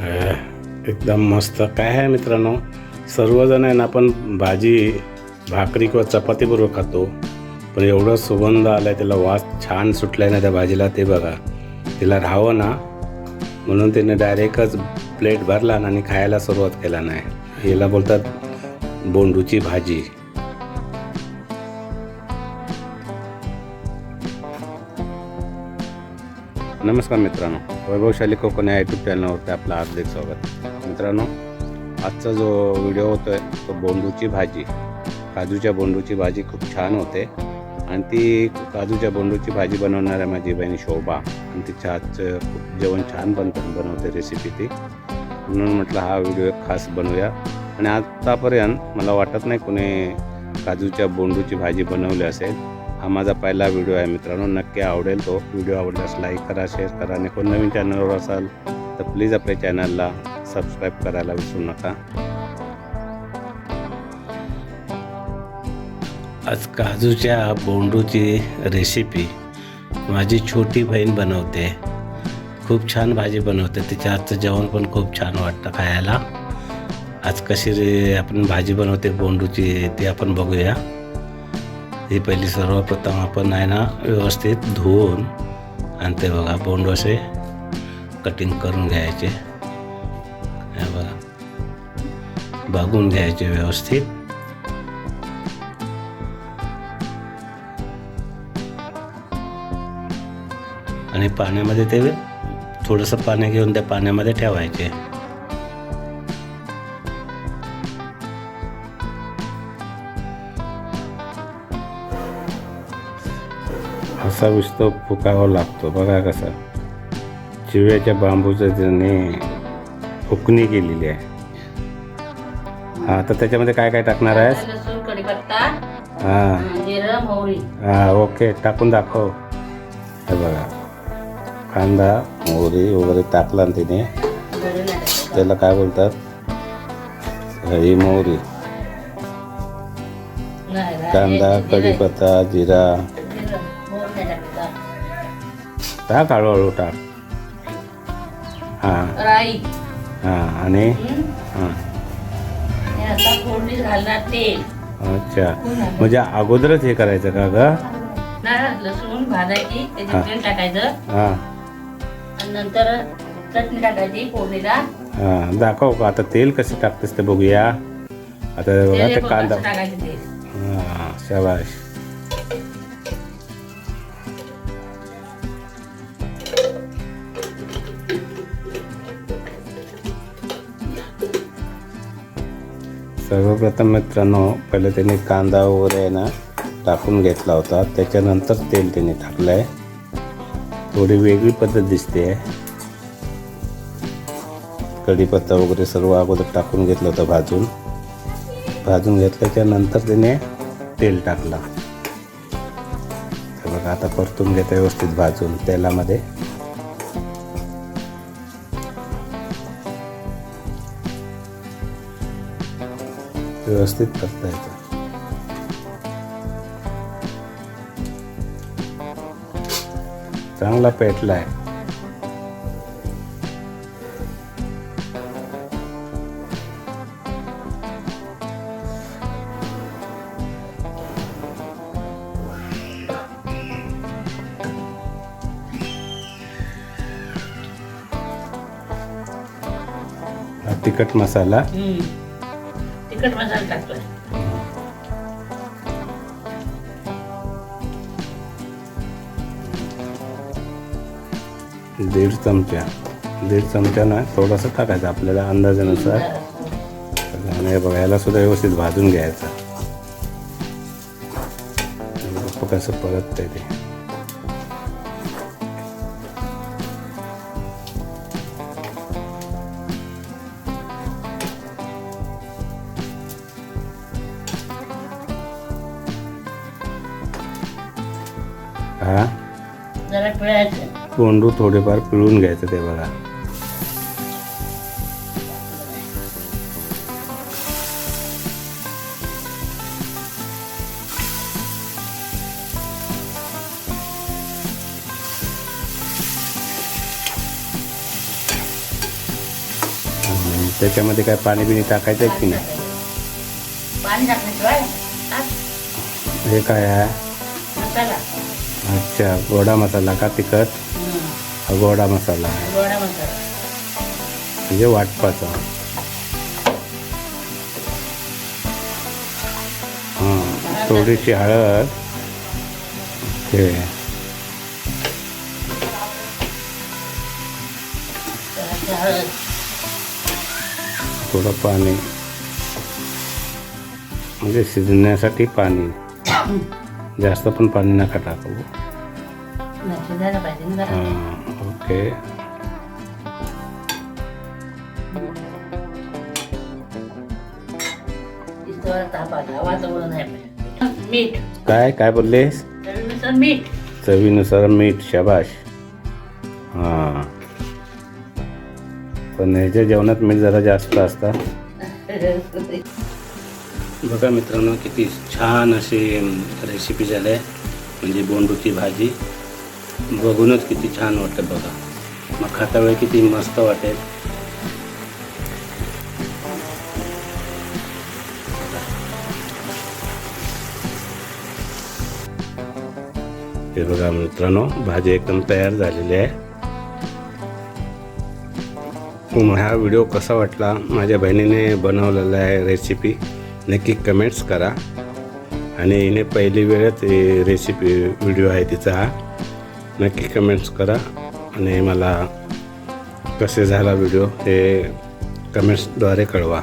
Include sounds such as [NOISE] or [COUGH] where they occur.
एकदम मस्त. काय आहे मित्रांनो? सर्वजण आहे ना आपण भाजी भाकरी किंवा चपातीबरोबर खातो. पण एवढं सुगंध आलाय त्याला वास छान सुटलाय ना त्या भाजीला ते बघा. तिला राहावं ना. म्हणून त्याने डायरेक्टच प्लेट भरला ना आणि खायला सुरुवात केला नाही याला बोलतात बोंडूची भाजी. नमस्कार मित्रांनो. वैभवशाली कोकण या यूट्यूब चॅनलवरती आपलं हार्दिक स्वागत. मित्रांनो आजचा जो व्हिडिओ होतो आहे तो बोंडूची भाजी. काजूच्या बोंडूची भाजी खूप छान होते. आणि ती काजूच्या बोंडूची भाजी बनवणाऱ्या माझी बहीण शोभा. आणि तिच्या आजचं खूप जेवण छान बनतं बनवते रेसिपी ती. म्हणून म्हटलं हा व्हिडिओ खास बनवूया. आणि आत्तापर्यंत मला वाटत नाही कोणी काजूच्या बोंडूची भाजी बनवली असेल. हा माझा पहिला व्हिडिओ आहे मित्रांनो. नक्की आवडेल तो. व्हिडिओ आवडल्यास लाईक करा शेअर करा. आणि कोण नवीन चॅनलवर असाल तर प्लीज आपल्या चॅनलला सबस्क्राईब करायला विसरू नका. आज काजूच्या बोंडूची रेसिपी माझी छोटी बहीण बनवते. खूप छान भाजी बनवते. तिच्या हातचं जेवण पण खूप छान वाटतं खायला. आज कशी रे आपण भाजी बनवते बोंडूची ती आपण बघूया. ही पहिली सर्वप्रथम आपण आहे ना व्यवस्थित धुवून आणि ते बघा बोंड असे कटिंग करून घ्यायचे. बघा. बघून घ्यायचे व्यवस्थित. आणि पाण्यामध्ये ते थोडंसं पाणी घेऊन त्या पाण्यामध्ये ठेवायचे. असा विस्तो फुकावा लागतो. बघा कसा. चिव्याच्या बांबूचं त्याने फुकणी केलेली आहे. हा तर त्याच्यामध्ये काय काय टाकणार हा. मोहरी. हा ओके. टाकून दाखव. हे बघा. कांदा मोहरी वगैरे टाकला ना तिने त्याला काय बोलतात? ही मोहरी. कांदा कढीपत्ता जिरा. टाक हळूहळू टाक हां. राई. हां आणि? हं? हां. हे आता फोडणी घालणार तेल. अच्छा. म्हणजे अगोदरच हे करायचं का ग? लसूण भाजायची हा. त्याच्यात तेल टाकायचं. हां. आणि नंतर चटणी टाकायची फोडणीला. हां दाखव का आता तेल कसे टाकतेस ते बघूया. आता हे बघा ते हे कांदा. टाकायचं तेल? हां शाबाश सर्वप्रथम मित्रांनो पहिले त्यांनी कांदा वगैरे आहे ना टाकून घेतला होता. त्याच्यानंतर तेल त्यांनी टाकलं आहे थोडी वेगळी पद्धत दिसते. आहे कढीपत्ता वगैरे सर्व अगोदर टाकून घेतलं होतं भाजून. भाजून घेतल्याच्या नंतर त्याने तेल टाकलं. तर बघा आता परतून घेतं व्यवस्थित भाजून तेलामध्ये. व्यवस्थित करता परतायचं चांगला पेटला आहे. तिखट मसाला. तिखट मसाला टाकतोय. दीड चमचा. दीड चमचा ना थोडासा टाकायचा आपल्याला अंदाजानुसार. आणि बघायला सुद्धा व्यवस्थित भाजून घ्यायचं. कसं परत ते. हा? जरा पिळायचं. कोंडू थोडेफार पिळून घ्यायचं ते बघा. त्याच्यामध्ये काय पाणी बिणी टाकायचं आहे की नाही. पाणी टाकण्याशिवाय? हे काय आहे? मसाला. अच्छा गोडा मसाला का तिखट. हा. गोडा मसाला. गोडा मसाला. म्हणजे वाटपाचा हां थोडीशी हळद. हळद. थोडं पाणी. म्हणजे शिजण्यासाठी पाणी. जास्त पण पाणी नका टाकू. ओके. काय काय बोललेस चवीनुसार मीठ. चवीनुसार मीठ शाबाश. हां. पण ह्याच्या जेवणात मीठ जरा जास्त असतं. [LAUGHS] बघा मित्रांनो किती छान अशी रेसिपी झाली आहे. म्हणजे बोंडूची भाजी. बघूनच किती छान वाटतं बघा. मग खाता वेळ किती मस्त वाटेल. हे बघा मित्रांनो भाजी एकदम तयार झालेली आहे. मग हा व्हिडिओ कसा वाटला? माझ्या बहिणीने बनवलेला आहे रेसिपी नक्की कमेंट्स करा. आणि हिने पहिली वेळेत हे रेसिपी व्हिडिओ आहे तिचा. हा नक्की कमेंट्स करा. आणि मला कसे झाला व्हिडिओ हे कमेंट्सद्वारे कळवा.